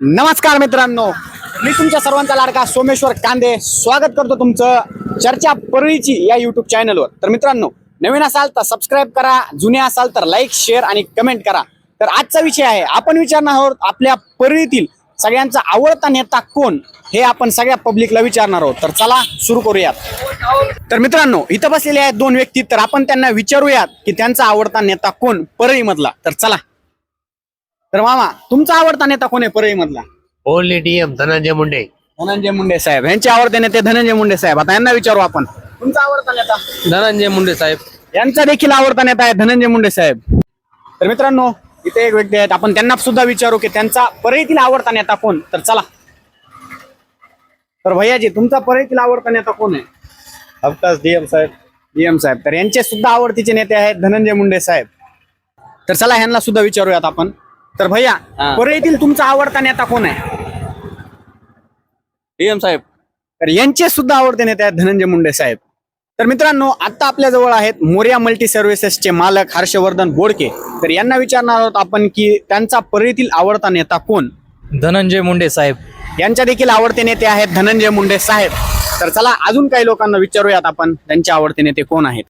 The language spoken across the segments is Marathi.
नमस्कार मित्रांनो. मी तुमच्या सर्वांचा लाडका सोमेश्वर कांदे. स्वागत करतो तुमचं चर्चा परळीची या युट्यूब चॅनलवर तर मित्रांनो नवीन असाल तर सबस्क्राईब करा जुने असाल तर लाईक शेअर आणि कमेंट करा. तर आजचा विषय आहे आपण विचारणार आहोत आपल्या परळीतील सगळ्यांचा आवडता नेता कोण? हे आपण सगळ्या पब्लिकला विचारणार आहोत. तर चला सुरू करूयात. तर मित्रांनो इथं बसलेले आहेत दोन व्यक्ती तर आपण त्यांना विचारूयात की त्यांचा आवडता नेता कोण? परळी मधला तर चला. तर मामा तुमचा आवडता नेता कोण आहे परळी मधला ओनली डीएम धनंजय मुंडे. धनंजय मुंडे साहेब. यांचे आवडते नेते धनंजय मुंडे साहेब. आता यांना विचारू आपण. तुमचा आवडता नेता? धनंजय मुंडे साहेब. यांचा देखील आवडता नेता आहे धनंजय मुंडे साहेब. तर मित्रांनो इथे एक व्यक्ती आहेत. आपण त्यांना सुद्धा विचारू की त्यांचा परळीतील आवडता नेता कोण? तर चला. तर भैयाजी तुमचा परळीतील आवडता नेता कोण आहे? अवकाश डीएम साहेब. डीएम साहेब. तर यांचे सुद्धा आवडतीचे नेते आहेत धनंजय मुंडे साहेब. तर चला ह्यांना सुद्धा विचारूयात आपण. तर भैया हा. परळीतील तुमचा आवडता नेता कोण आहे? डीएम साहेब. तर यांचे सुद्धा आवडते नेते आहेत धनंजय मुंडे साहेब. तर मित्रांनो आता आपल्या जवळ आहेत मोर्या मल्टी सर्व्हिसेसचे मालक हर्षवर्धन बोडके. तर यांना विचारणार आहोत आपण की त्यांचा परळीतील आवडता नेता कोण? धनंजय मुंडे साहेब. यांच्या देखील आवडते नेते आहेत धनंजय मुंडे साहेब. तर चला अजून काही लोकांना विचारूयात आपण त्यांचे आवडते नेते कोण आहेत.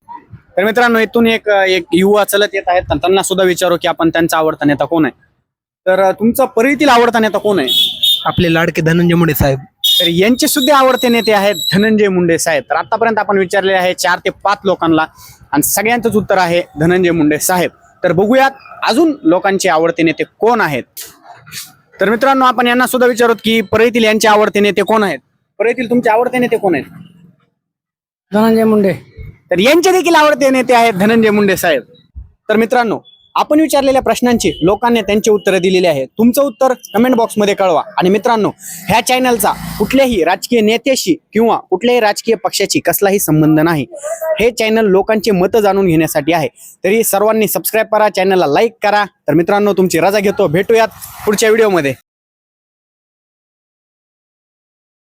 तर मित्रांनो इथून एक एक युवा चलत येत आहेत. तर त्यांना सुद्धा विचारू की आपण त्यांचा आवडता नेता कोण आहे? तर तुमचा परळीतील आवडता नेता कोण आहे? आपले लाडके धनंजय मुंडे साहेब. तर यांचे सुद्धा आवडते नेते आहेत धनंजय मुंडे साहेब. तर आतापर्यंत आपण विचारले आहे चार ते पाच लोकांना आणि सगळ्यांचंच उत्तर आहे धनंजय मुंडे साहेब. तर बघूयात अजून लोकांचे आवडते नेते कोण आहेत? तर मित्रांनो आपण यांना सुद्धा विचारत की परळीतील यांचे आवडते नेते कोण आहेत? परळीतील तुमचे आवडते नेते कोण आहेत? धनंजय मुंडे. तर यांचे देखील आवडते नेते आहेत धनंजय मुंडे साहेब. तर मित्रांनो आपण विचारलेल्या प्रश्नांची लोकांनी त्यांची उत्तरं दिलेली आहे तुमचं उत्तर कमेंट बॉक्समध्ये कळवा. आणि मित्रांनो ह्या चॅनलचा कुठल्याही राजकीय नेत्याशी किंवा कुठल्याही राजकीय पक्षाशी कसलाही संबंध नाही. हे चॅनल लोकांची मतं जाणून घेण्यासाठी आहे. तरी सर्वांनी सबस्क्राईब करा चॅनलला लाईक करा. तर मित्रांनो तुमची रजा घेतो. भेटूयात पुढच्या व्हिडिओमध्ये